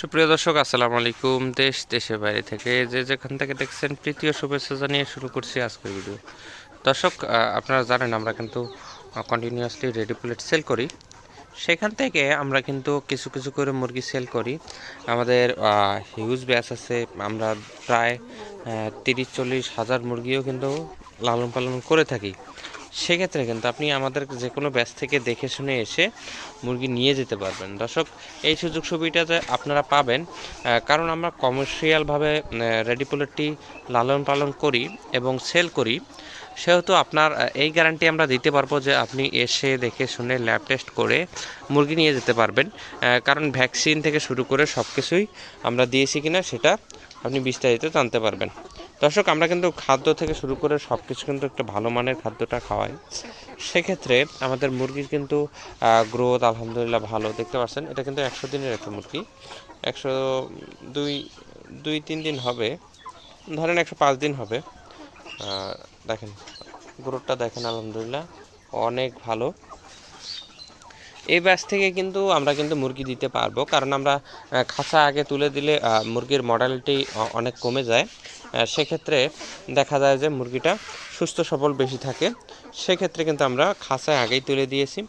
সুপ্রিয় দর্শক, আসসালামু আলাইকুম। দেশ, দেশের বাইরে থেকে যে যেখান থেকে দেখছেন তৃতীয় শুভেচ্ছা জানিয়ে শুরু করছি আজকের ভিডিও দর্শক আপনারা জানেন আমরা কিন্তু কন্টিনিউয়াসলি রেডি প্লেট সেল করি। সেখান থেকে আমরা কিন্তু কিছু কিছু করে মুরগি সেল করি। আমাদের হিউজ ব্যাচ আছে। আমরা প্রায় তিরিশ, চল্লিশ হাজার মুরগিও কিন্তু লালন পালন করে থাকি। সেক্ষেত্রে কিন্তু আপনি আমাদের যে কোনো ব্যাচ থেকে দেখে শুনে এসে মুরগি নিয়ে যেতে পারবেন। দর্শক, এই সুযোগ সুবিধাটা আপনারা পাবেন কারণ আমরা কমার্শিয়ালভাবে রেডি পোলেটটি লালন পালন করি এবং সেল করি। সেহেতু আপনার এই গ্যারান্টি আমরা দিতে পারব যে আপনি এসে দেখে শুনে ল্যাব টেস্ট করে মুরগি নিয়ে যেতে পারবেন। কারণ ভ্যাকসিন থেকে শুরু করে সব কিছুই আমরা দিয়েছি কিনা সেটা আপনি বিস্তারিত জানতে পারবেন। দর্শক, আমরা কিন্তু খাদ্য থেকে শুরু করে সব কিছু কিন্তু একটা ভালো মানের খাদ্যটা খাওয়াই। সেক্ষেত্রে আমাদের মুরগির কিন্তু গ্রোথ আলহামদুলিল্লাহ ভালো। দেখতে পাচ্ছেন, এটা কিন্তু একশো দিনের একটা মুরগি। একশো দুই দুই, তিন দিন হবে। ধরেন একশো পাঁচ দিন হবে। দেখেন গ্রোথটা দেখেন আলহামদুলিল্লাহ, অনেক ভালো। এই ব্যাচ থেকে কিন্তু আমরা কিন্তু মুরগি দিতে পারব। কারণ আমরা খাঁচা আগে তুলে দিলে মুরগির মডেলটি অনেক কমে যায়। সেক্ষেত্রে দেখা যায় যে মুরগিটা সুস্থ সবল বেশি থাকে। সেক্ষেত্রে কিন্তু আমরা খাঁচায় আগেই তুলে দিয়েছি।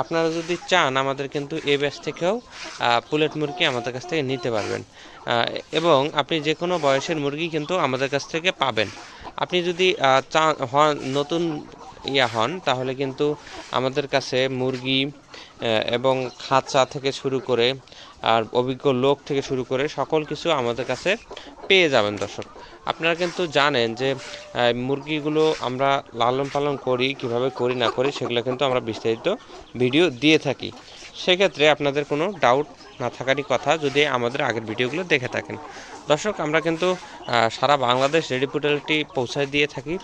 আপনারা যদি চান, আমাদের কিন্তু এ ব্যাচ থেকেও পুলেট মুরগি আমাদের কাছ থেকে নিতে পারবেন। এবং আপনি যে কোনো বয়সের মুরগি কিন্তু আমাদের কাছ থেকে পাবেন। আপনি যদি চান, হন, নতুন ইয়া হন, তাহলে কিন্তু আমাদের কাছে মুরগি এবং খাঁচা থেকে শুরু করে আর অভিজ্ঞ লোক থেকে শুরু করে সকল কিছু আমাদের কাছে পেয়ে যাবেন দর্শক। আপনারা কিন্তু জানেন যে মুরগিগুলো আমরা লালন পালন করি, কীভাবে করি না করি সেগুলো কিন্তু আমরা বিস্তারিত ভিডিও দিয়ে থাকি। সেক্ষেত্রে আপনাদের কোনো ডাউট না থাকারই কথা যদি আমাদের আগের ভিডিওগুলো দেখে থাকেন। দর্শক, আমরা কিন্তু সারা বাংলাদেশ রেডি পোর্টালটি পৌঁছায় দিয়ে থাকি।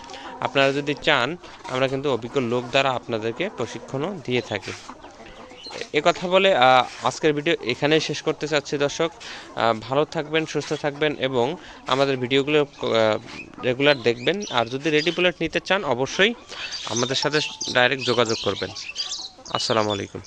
আপনারা যদি চান, আমরা কিন্তু অভিজ্ঞ লোক দ্বারা আপনাদেরকে প্রশিক্ষণও দিয়ে থাকি। কথা বলে আজকের ভিডিও এখানে শেষ করতে চাচ্ছি দর্শক। ভালো থাকবেন, সুস্থ থাকবেন এবং আমাদের ভিডিওগুলো রেগুলার দেখবেন। আর যদি রেডি বুলেট নিতে চান, অবশ্যই আমাদের সাথে ডাইরেক্ট যোগাযোগ করবেন। আসসালামু আলাইকুম।